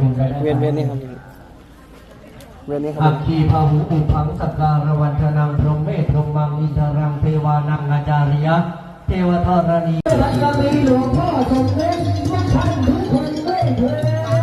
คุณไปได้เวียนเวียนนี่ครับเวียนนี่ครัอับคคีพาหุอุพังสกการวันธนังพรหมเมธพรหมังอินทรังเทวานังอาจาริยะ เทวธรณีรัตมีหลวงพ่อสมเด็จพระท่านทุกคนได้เถิดจา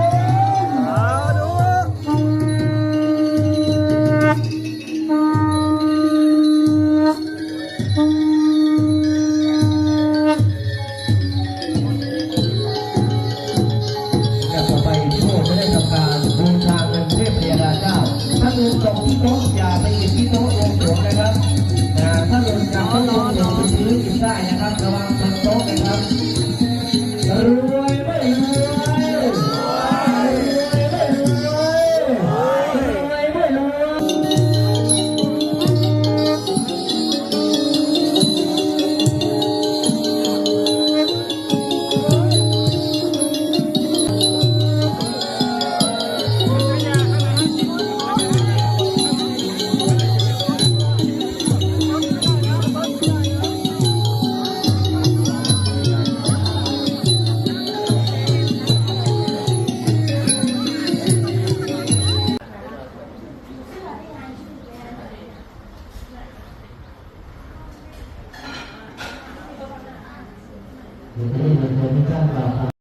Jadi, bantuan.